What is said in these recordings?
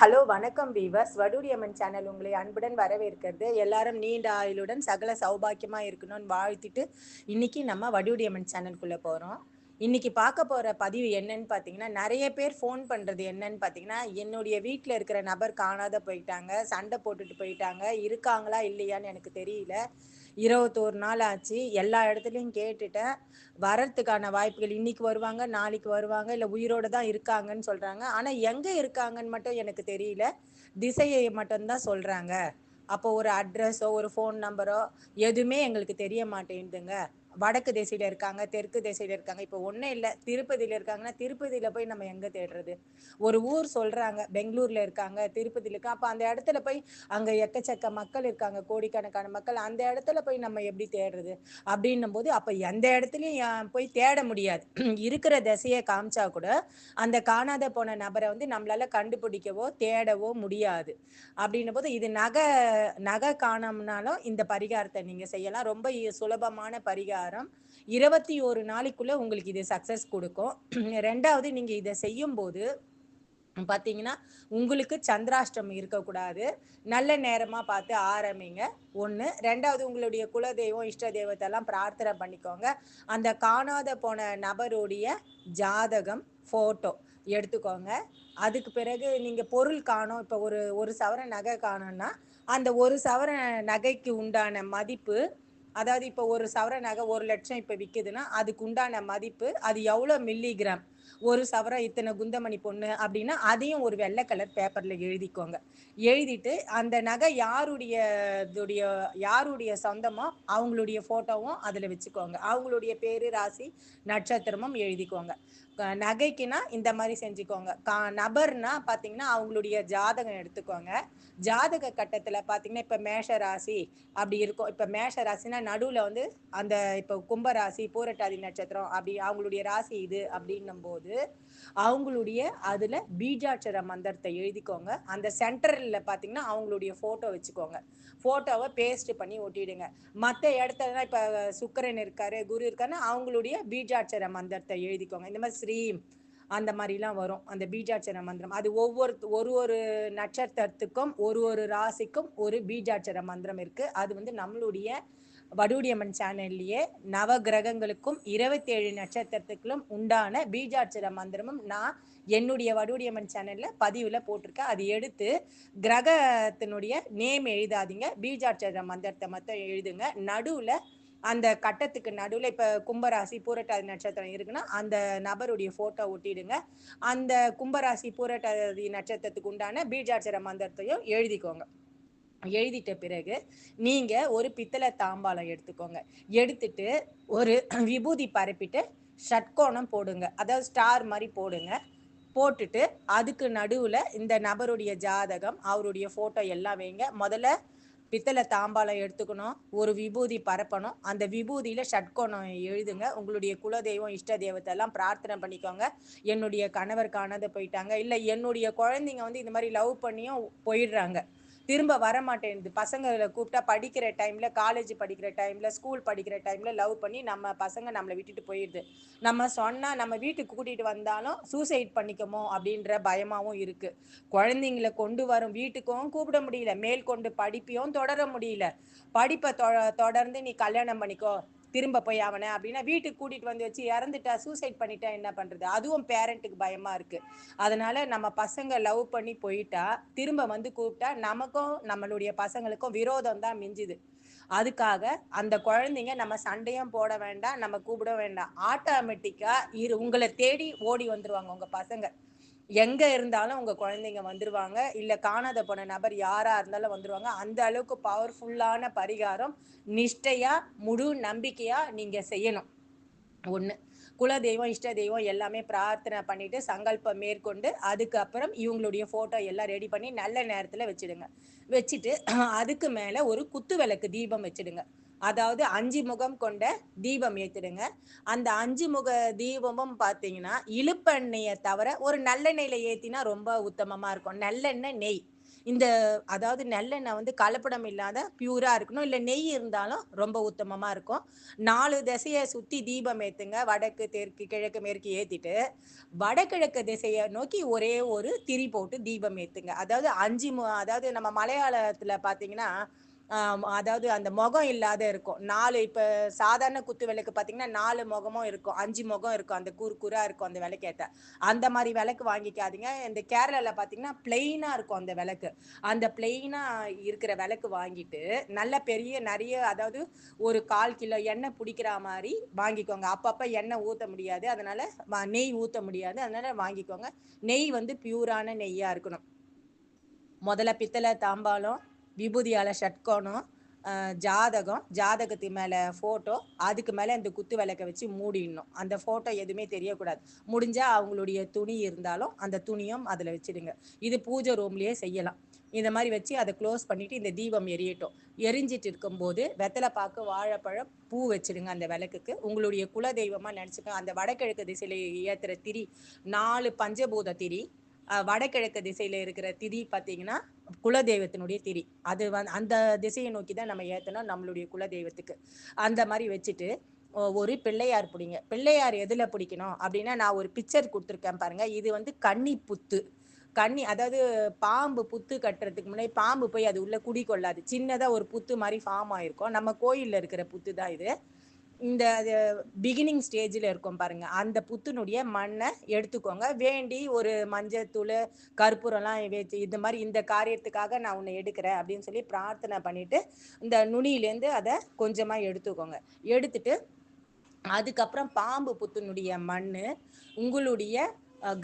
Hello வணக்கம் viewers. வடுடியம்மன் channel உங்களை அன்புடன் வரவேற்கிறது. எல்லாரும் நீண்ட ஆயுளுடன் சகல சௌபாக்கியமாக இருக்கணும்னு வாழ்த்திட்டு இன்னைக்கு நம்ம வடுடியம்மன் சேனல்குள்ளே போகிறோம் இன்னைக்கு பார்க்க போற பதிவு என்னன்னு பார்த்தீங்கன்னா நிறைய பேர் ஃபோன் பண்றது என்னன்னு பார்த்தீங்கன்னா என்னுடைய வீட்டில் இருக்கிற நபர் காணாத போயிட்டாங்க சண்டை போட்டுட்டு போயிட்டாங்க இருக்காங்களா இல்லையான்னு எனக்கு தெரியல. இருபத்தோரு நாள் ஆச்சு. எல்லா இடத்துலையும் கேட்டுட்டேன். வரத்துக்கான வாய்ப்புகள் இன்னைக்கு வருவாங்க நாளைக்கு வருவாங்க இல்லை உயிரோட தான் இருக்காங்கன்னு சொல்றாங்க. ஆனா எங்க இருக்காங்கன்னு மட்டும் எனக்கு தெரியல. திசையை மட்டும்தான் சொல்றாங்க. அப்போ ஒரு அட்ரஸோ ஒரு ஃபோன் நம்பரோ எதுவுமே எங்களுக்கு தெரிய மாட்டேங்குதுங்க. வடக்கு திசையில இருக்காங்க தெற்கு திசையில இருக்காங்க. இப்போ ஒன்றும் இல்லை. திருப்பதியில இருக்காங்கன்னா திருப்பதியில போய் நம்ம எங்க தேடுறது? ஒரு ஊர் சொல்றாங்க பெங்களூர்ல இருக்காங்க திருப்பதியில இருக்கா அப்போ அந்த இடத்துல போய் அங்க எக்கச்சக்க மக்கள் இருக்காங்க கோடிக்கணக்கான மக்கள். அந்த இடத்துல போய் நம்ம எப்படி தேடுறது? அப்படின்னும் போது அப்போ எந்த இடத்துலையும் போய் தேட முடியாது. இருக்கிற திசையை காமிச்சா கூட அந்த காணாத போன நபரை வந்து நம்மளால கண்டுபிடிக்கவோ தேடவோ முடியாது. அப்படின்னும் போது இது நகை நகை காணோம்னாலும் இந்த பரிகாரத்தை நீங்க செய்யலாம். ரொம்ப சுலபமான பரிகாரம் இருபத்தி ஒரு நாளைக்குள்ள உங்களுக்கு இது சக்சஸ் கொடுக்கும். ரெண்டாவது நீங்க இதை செய்யும் போது பார்த்தீங்கன்னா உங்களுக்கு சந்திராஷ்டம் இருக்கக்கூடாது. நல்ல நேரமாக பார்த்து ஆரம்பிங்க. ஒன்று ரெண்டாவது உங்களுடைய குலதெய்வம் இஷ்ட தெய்வத்தெல்லாம் பிரார்த்தனை பண்ணிக்கோங்க. அந்த காணாத போன நபருடைய ஜாதகம் ஃபோட்டோ எடுத்துக்கோங்க. அதுக்கு பிறகு நீங்கள் பொருள் காணோம். இப்போ ஒரு ஒரு சவர நகை காணோன்னா அந்த ஒரு சவர நகைக்கு உண்டான மதிப்பு அதாவது இப்போ ஒரு சவர நகை ஒரு லட்சம் இப்போ விற்குதுன்னா அதுக்கு உண்டான மதிப்பு அது எவ்வளோ மில்லிகிராம் ஒரு சவரம் இத்தனை குந்தமணி பொண்ணு அப்படின்னா அதையும் ஒரு வெள்ளை கலர் பேப்பர்ல எழுதிக்கோங்க. எழுதிட்டு அந்த நகை யாருடைய இதுடைய யாருடைய சொந்தமோ அவங்களுடைய போட்டோவும் அதுல வச்சுக்கோங்க. அவங்களுடைய பேரு ராசி நட்சத்திரமும் எழுதிக்கோங்க. நகைக்குன்னா இந்த மாதிரி செஞ்சுக்கோங்க. கா நபர்னா பார்த்தீங்கன்னா அவங்களுடைய ஜாதகம் எடுத்துக்கோங்க. ஜாதக கட்டத்தில் பார்த்தீங்கன்னா இப்போ மேஷ ராசி அப்படி இருக்கும். இப்போ மேஷ ராசினா நடுவில் வந்து அந்த இப்போ கும்பராசி பூரட்டாதி நட்சத்திரம் அப்படி அவங்களுடைய ராசி இது அப்படின்னும் போது அவங்களுடைய அதுல பீஜாட்சர மந்திரத்தை எழுதிக்கோங்க. அந்த சென்டர்ல பாத்தீங்கன்னா அவங்களுடைய போட்டோ வச்சுக்கோங்க. போட்டோவை பேஸ்ட் பண்ணி ஒட்டிடுங்க. மற்ற இடத்துலலாம் இப்ப சுக்கரன் இருக்காரு குரு இருக்காருன்னா அவங்களுடைய பீஜாட்சர மந்திரத்தை எழுதிக்கோங்க. இந்த மாதிரி ஸ்ரீம் அந்த மாதிரிலாம் வரும். அந்த பீஜாட்சர மந்திரம். அது ஒவ்வொரு ஒரு ஒரு நட்சத்திரத்துக்கும் ஒரு ஒரு ராசிக்கும் ஒரு பீஜாட்சர மந்திரம் இருக்கு. அது வந்து நம்மளுடைய வடுடியம்மன் சேனல்லையே நவ கிரகங்களுக்கும் இருபத்தி ஏழு நட்சத்திரத்துக்கும் உண்டான பீஜாட்சர மந்திரமும் நான் என்னுடைய வடுவடியம்மன் சேனல்ல பதிவுல போட்டிருக்கேன். அது எடுத்து கிரகத்தினுடைய நேம் எழுதாதீங்க. பீஜாட்சர மந்திரத்தை மட்டும் எழுதுங்க. நடுவுல அந்த கட்டத்துக்கு நடுவில் இப்போ கும்பராசி பூரட்டாதி நட்சத்திரம் இருக்குன்னா அந்த நபருடைய ஃபோட்டோ ஒட்டிடுங்க. அந்த கும்பராசி பூரட்டாதி நட்சத்திரத்துக்கு உண்டான பீஜாட்சர மந்திரத்தையும் எழுதிக்கோங்க. எழுதிட்ட பிறகு நீங்க ஒரு பித்தளை தாம்பாளம் எடுத்துக்கோங்க. எடுத்துட்டு ஒரு விபூதி பரப்பிட்டு ஷட்கோணம் போடுங்க. அதாவது ஸ்டார் மாதிரி போடுங்க. போட்டுட்டு அதுக்கு நடுவுல இந்த நபருடைய ஜாதகம் அவருடைய போட்டோ எல்லாம் வைங்க. முதல்ல பித்தளை தாம்பாளம் எடுத்துக்கணும். ஒரு விபூதி பரப்பணும். அந்த விபூதியில ஷட்கோணம் எழுதுங்க. உங்களுடைய குலதெய்வம் இஷ்ட தெய்வத்தை எல்லாம் பிரார்த்தனை பண்ணிக்கோங்க. என்னுடைய கணவர் காணாத போயிட்டாங்க. இல்லை என்னுடைய குழந்தைங்க வந்து இந்த மாதிரி லவ் பண்ணியும் போயிடுறாங்க. திரும்ப வர மாட்டேங்குது பசங்களை கூப்பிட்டா படிக்கிற டைம்ல காலேஜ் படிக்கிற டைம்ல ஸ்கூல் படிக்கிற டைம்ல லவ் பண்ணி நம்ம பசங்க நம்மளை விட்டுட்டு போயிடுது நம்ம சொன்னா நம்ம வீட்டுக்கு கூட்டிட்டு வந்தாலும் சூசைட் பண்ணிக்கமோ அப்படின்ற பயமாவும் இருக்கு. குழந்தைங்களை கொண்டு வரும் வீட்டுக்கும் கூப்பிட முடியல. மேல் கொண்டு படிப்பையும் தொடர முடியல. படிப்பை தொ- தொடர்ந்து நீ கல்யாணம் பண்ணிக்கோ. திரும்ப போய் அவனை அப்படின்னா வீட்டுக்கு கூட்டிட்டு வந்து வச்சு இறந்துட்டா சூசைட் பண்ணிட்டா என்ன பண்றது? அதுவும் பேரண்ட்டுக்கு பயமா இருக்கு. அதனால நம்ம பசங்க லவ் பண்ணி போயிட்டா திரும்ப வந்து கூப்பிட்டா நமக்கும் நம்மளுடைய பசங்களுக்கும் விரோதம் தான் மிஞ்சுது. அதுக்காக அந்த குழந்தைங்க நம்ம சண்டையும் போட வேண்டாம் நம்ம கூப்பிட வேண்டாம். ஆட்டோமேட்டிக்கா இரு உங்களை தேடி ஓடி வந்துருவாங்க உங்க பசங்க. எங்க இருந்தாலும் உங்க குழந்தைங்க வந்துருவாங்க. இல்ல காணாத போன நபர் யாரா இருந்தாலும் வந்துருவாங்க. அந்த அளவுக்கு பவர்ஃபுல்லான பரிகாரம் நிஷ்டையா முழு நம்பிக்கையா நீங்க செய்யணும். ஒண்ணு. குலதெய்வம் இஷ்ட தெய்வம் எல்லாமே பிரார்த்தனை பண்ணிட்டு சங்கல்பம் மேற்கொண்டு அதுக்கப்புறம் இவங்களுடைய போட்டோ எல்லாம் ரெடி பண்ணி நல்ல நேரத்துல வச்சிடுங்க. வச்சுட்டு அதுக்கு மேல ஒரு குத்து விளக்கு தீபம் வச்சிடுங்க. அதாவது அஞ்சு முகம் கொண்ட தீபம் ஏற்றிடுங்க அந்த அஞ்சு முக தீபமும் பார்த்தீங்கன்னா இழுப்பெண்ணெயை தவிர ஒரு நல்லெண்ணெயில் ஏற்றினா ரொம்ப உத்தமமாக இருக்கும். நல்லெண்ணெய் நெய். இந்த அதாவது நல்லெண்ணெய் வந்து கலப்படம் இல்லாத பியூரா இருக்கணும். இல்லை நெய் இருந்தாலும் ரொம்ப உத்தமமாக இருக்கும். நாலு திசையை சுற்றி தீபம் ஏற்றுங்க வடக்கு தெற்கு கிழக்கு மேற்கு ஏற்றிட்டு வடகிழக்கு திசையை நோக்கி ஒரே ஒரு திரி போட்டு தீபம் ஏற்றுங்க அதாவது அஞ்சு மு- அதாவது நம்ம மலையாளத்தில் பார்த்தீங்கன்னா அதாவது அந்த முகம் இல்லாத இருக்கும். நாலு இப்ப சாதாரண குத்து விளக்கு பாத்தீங்கன்னா நாலு முகமும் இருக்கும். அஞ்சு முகம் இருக்கும். அந்த கூறு கூறா இருக்கும் அந்த விளக்கேத்த. அந்த மாதிரி விளக்கு வாங்கிக்காதீங்க. இந்த கேரளால பாத்தீங்கன்னா பிளெயினா இருக்கும் அந்த விளக்கு. அந்த பிளெயினா இருக்கிற விளக்கு வாங்கிட்டு நல்ல பெரிய நிறைய அதாவது ஒரு கால் கிலோ எண்ணெய் பிடிக்கிற மாதிரி வாங்கிக்கோங்க. அப்பப்ப எண்ணெய் ஊத்த முடியாது. அதனால நெய் ஊத்த முடியாது. அதனால வாங்கிக்கோங்க. நெய் வந்து பியூரான நெய்யா இருக்கணும். முதல்ல பித்தளை தாம்பாளம் விபூதியால ஷட்கோணம் ஜாதகம் ஜாதகத்து மேலே ஃபோட்டோ அதுக்கு மேலே இந்த குத்து விளக்க வச்சு மூடிடணும். அந்த ஃபோட்டோ எதுவுமே தெரியக்கூடாது. முடிஞ்சால் அவங்களுடைய துணி இருந்தாலும் அந்த துணியும் அதில் வச்சிடுங்க. இது பூஜை ரூம்லேயே செய்யலாம். இந்த மாதிரி வச்சு அதை க்ளோஸ் பண்ணிவிட்டு இந்த தீபம் எரியட்டும். எரிஞ்சிட்டு இருக்கும்போது வெத்தலை பாக்கு வாழைப்பழம் பூ வச்சிடுங்க அந்த விளக்குக்கு. உங்களுடைய குல தெய்வமாக நினச்சிக்க அந்த வடகிழக்கு திசையில் ஏற்றுற திரி நாலு பஞ்சபூத திரி வடகிழக்கு திசையில இருக்கிற திரி பார்த்தீங்கன்னா குலதெய்வத்தினுடைய திரி அது வந்து அந்த திசையை நோக்கி தான் நம்ம ஏற்றணும் நம்மளுடைய குலதெய்வத்துக்கு. அந்த மாதிரி வச்சுட்டு ஒரு பிள்ளையார் பிடிங்க. பிள்ளையார் எதில் பிடிக்கணும்? அப்படின்னா நான் ஒரு பிக்சர் கொடுத்துருக்கேன் பாருங்க. இது வந்து கன்னி புத்து. கன்னி அதாவது பாம்பு புத்து கட்டுறதுக்கு முன்னாடி பாம்பு போய் அது உள்ள குடி கொள்ளாது. சின்னதாக ஒரு புத்து மாதிரி ஃபார்ம் ஆயிருக்கும். நம்ம கோயிலில் இருக்கிற புத்து தான் இது. இந்த பிகினிங் ஸ்டேஜில் இருக்கும் பாருங்க. அந்த புத்துனுடைய மண்ணை எடுத்துக்கோங்க. வேண்டி ஒரு மஞ்சத்தூள் கற்பூரம்லாம் வச்சு இந்த மாதிரி இந்த காரியத்துக்காக நான் உன்னை எடுக்கிறேன் அப்படின்னு சொல்லி பிரார்த்தனை பண்ணிட்டு இந்த நுனியிலேருந்து அதை கொஞ்சமாக எடுத்துக்கோங்க. எடுத்துட்டு அதுக்கப்புறம் பாம்பு புத்துனுடைய மண் உங்களுடைய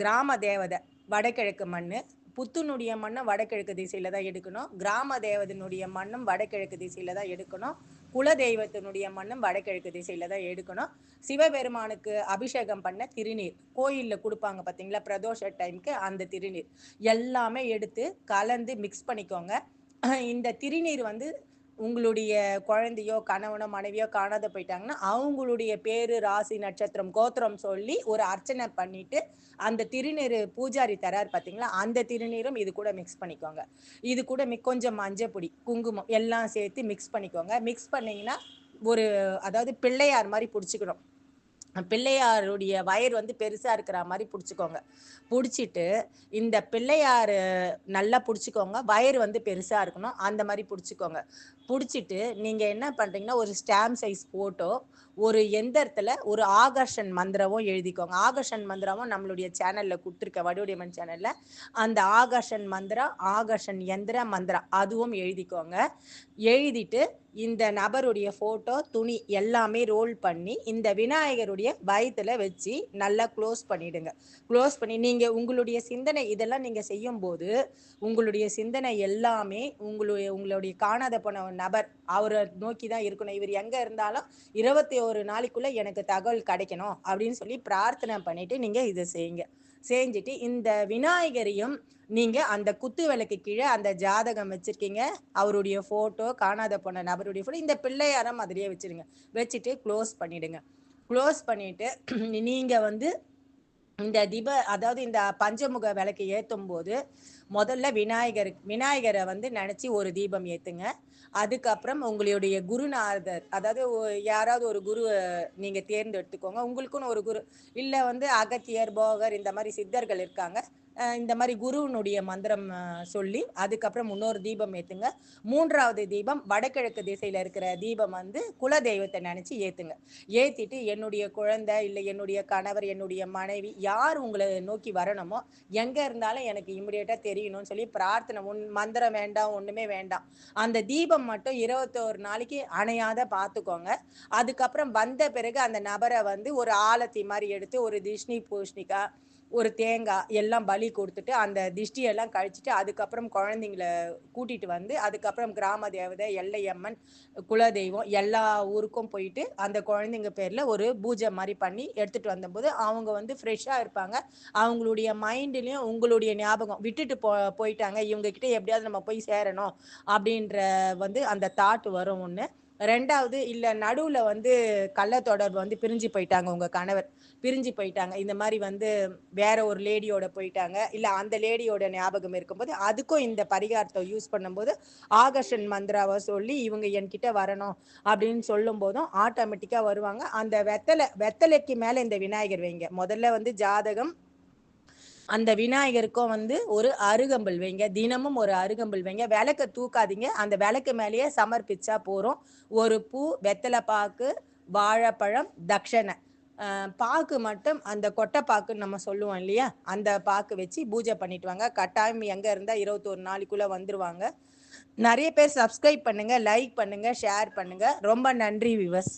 கிராம தேவதை வடகிழக்கு மண் புத்துனுடைய மண்ணும் வடகிழக்கு திசையில தான் எடுக்கணும். கிராம தேவதனுடைய மண்ணும் வடகிழக்கு திசையில தான் எடுக்கணும். குல தெய்வத்தினுடைய மண்ணும் வடகிழக்கு திசையில தான் எடுக்கணும். சிவபெருமானுக்கு அபிஷேகம் பண்ண திருநீர். கோயிலில் கொடுப்பாங்க பார்த்தீங்களா பிரதோஷ டைம்க்கு அந்த திருநீர். எல்லாமே எடுத்து கலந்து மிக்ஸ் பண்ணிக்கோங்க. இந்த திருநீர் வந்து உங்களுடைய குழந்தையோ கணவனோ மனைவியோ காணாத போயிட்டாங்கன்னா அவங்களுடைய பேரு ராசி நட்சத்திரம் கோத்திரம் சொல்லி ஒரு அர்ச்சனை பண்ணிட்டு அந்த திருநீர் பூஜாரி தரார் பார்த்தீங்களா அந்த திருநீரும் இது கூட மிக்ஸ் பண்ணிக்கோங்க. இது கூட மி- கொஞ்சம் மஞ்சப்பொடி குங்குமம் எல்லாம் சேர்த்து மிக்ஸ் பண்ணிக்கோங்க. மிக்ஸ் பண்ணீங்கன்னா ஒரு அதாவது பிள்ளையார் மாதிரி பிடிச்சிக்கணும். பிள்ளையாருடைய வயர் வந்து பெருசாக இருக்கிற மாதிரி பிடிச்சிக்கோங்க. பிடிச்சிட்டு இந்த பிள்ளையார் நல்லா பிடிச்சிக்கோங்க. வயர் வந்து பெருசாக இருக்கணும். அந்த மாதிரி பிடிச்சிக்கோங்க. பிடிச்சிட்டு நீங்கள் என்ன பண்ணுறீங்கன்னா ஒரு ஸ்டாம்ப் சைஸ் ஃபோட்டோ ஒரு எந்திரத்தில் ஒரு ஆகர்ஷன் மந்திரமும் எழுதிக்கோங்க. ஆகர்ஷன் மந்திரமும் நம்மளுடைய சேனலில் கொடுத்துருக்க வடிவடிமன் சேனலில். அந்த ஆகர்ஷன் மந்திரம் ஆகர்ஷன் எந்திர மந்திரம் அதுவும் எழுதிக்கோங்க. எழுதிட்டு இந்த நபருடைய ஃபோட்டோ துணி எல்லாமே ரோல் பண்ணி இந்த விநாயகருடைய பயத்தில் வச்சு நல்லா க்ளோஸ் பண்ணிடுங்க. க்ளோஸ் பண்ணி நீங்கள் உங்களுடைய சிந்தனை இதெல்லாம் நீங்கள் செய்யும்போது உங்களுடைய சிந்தனை எல்லாமே உங்களுடைய உங்களுடைய காணாத போன நபர் அவரை நோக்கி தான் இருக்கணும். இவர் எங்கே இருந்தாலும் இருபத்தி ஒரு நாளைக்குள்ளே எனக்கு தகவல் கிடைக்கணும் அப்படின்னு சொல்லி பிரார்த்தனை பண்ணிட்டு நீங்கள் இதை செய்யுங்க. செஞ்சுட்டு இந்த விநாயகரையும் நீங்க அந்த குத்து விளக்கு கீழே அந்த ஜாதகம் வச்சிருக்கீங்க. அவருடைய போட்டோ காணாத போன நபருடைய போட்டோ இந்த பிள்ளையாரம் அதிலேயே வச்சிருங்க. வச்சுட்டு க்ளோஸ் பண்ணிடுங்க. க்ளோஸ் பண்ணிட்டு நீங்க வந்து இந்த திப அதாவது இந்த பஞ்சமுக விளக்கு ஏற்றும் போது முதல்ல விநாயகர் விநாயகரை வந்து நினச்சி ஒரு தீபம் ஏற்றுங்க அதுக்கப்புறம் உங்களுடைய குருநாதர் அதாவது யாராவது ஒரு குரு நீங்கள் தேர்ந்தெடுத்துக்கோங்க. உங்களுக்குன்னு ஒரு குரு இல்லை வந்து அகத்தியர் போகர் இந்த மாதிரி சித்தர்கள் இருக்காங்க. இந்த மாதிரி குருவினுடைய மந்திரம் சொல்லி அதுக்கப்புறம் இன்னொரு தீபம் ஏத்துங்க. மூன்றாவது தீபம் வடகிழக்கு திசையில இருக்கிற தீபம் வந்து குல தெய்வத்தை நினைச்சு ஏத்துங்க. ஏத்திட்டு என்னுடைய குழந்தை இல்லை என்னுடைய கணவர் என்னுடைய மனைவி யார் உங்களை நோக்கி வரணுமோ எங்க இருந்தாலும் எனக்கு இமிடியேட்டா தெரியணும்னு சொல்லி பிரார்த்தனை. உன் மந்திரம் வேண்டாம் ஒண்ணுமே வேண்டாம். அந்த தீபம் மட்டும் இருபத்தோரு நாளைக்கு அணையாத பார்த்துக்கோங்க அதுக்கப்புறம் வந்த பிறகு அந்த நபரை வந்து ஒரு ஆலத்தி மாதிரி எடுத்து ஒரு திஷ்ணி பூஷ்ணிக்கா ஒரு தேங்காய் எல்லாம் பலி கொடுத்துட்டு அந்த திஷ்டியெல்லாம் கழிச்சிட்டு அதுக்கப்புறம் குழந்தைங்கள கூட்டிகிட்டு வந்து அதுக்கப்புறம் கிராம தேவதை எல்லையம்மன் குலதெய்வம் எல்லா ஊருக்கும் போயிட்டு அந்த குழந்தைங்க பேரில் ஒரு பூஜை மாதிரி பண்ணி எடுத்துகிட்டு வந்தபோது அவங்க வந்து ஃப்ரெஷ்ஷாக இருப்பாங்க. அவங்களுடைய மைண்ட்லேயும் உங்களுடைய ஞாபகம் விட்டுட்டு போ போயிட்டாங்க. இவங்கக்கிட்ட எப்படியாவது நம்ம போய் சேரணும் அப்படின்ற வந்து அந்த தாட் வரும் ஒன்று ரெண்டாவது இல்லை நடுவில் வந்து கள்ள தொடர்பு வந்து பிரிஞ்சு போயிட்டாங்க உங்கள் கணவர். பிரிஞ்சு போயிட்டாங்க. இந்த மாதிரி வந்து வேற ஒரு லேடியோட போயிட்டாங்க. இல்லை அந்த லேடியோட ஞாபகம் இருக்கும்போது அதுக்கும் இந்த பரிகாரத்தை யூஸ் பண்ணும்போது ஆகர்ஷன் மந்திராவை சொல்லி இவங்க என்கிட்ட வரணும். அப்படின்னு சொல்லும் போதும் ஆட்டோமேட்டிக்காக வருவாங்க. அந்த வெத்தலை வெத்தலைக்கு மேலே இந்த விநாயகர் வைங்க. முதல்ல வந்து ஜாதகம் அந்த விநாயகருக்கும் வந்து ஒரு அருகம்புல் வைங்க. தினமும் ஒரு அருகம்புல் வைங்க. விளக்க தூக்காதீங்க. அந்த விளக்கு மேலேயே சமர்ப்பிச்சா போகிறோம் ஒரு பூ வெத்தலை பாக்கு வாழைப்பழம் தட்சணை. பாக்கு மட்டும் அந்த கொட்டை பாக்குன்னு நம்ம சொல்லுவோம் இல்லையா? அந்த பாக்கு வச்சு பூஜை பண்ணிட்டு வாங்க. கட்டாயம் எங்கே இருந்தால் இருபத்தொரு நாளைக்குள்ளே வந்துருவாங்க. நிறைய பேர் சப்ஸ்கிரைப் பண்ணுங்க லைக் பண்ணுங்க ஷேர் பண்ணுங்க. ரொம்ப நன்றி விவஸ்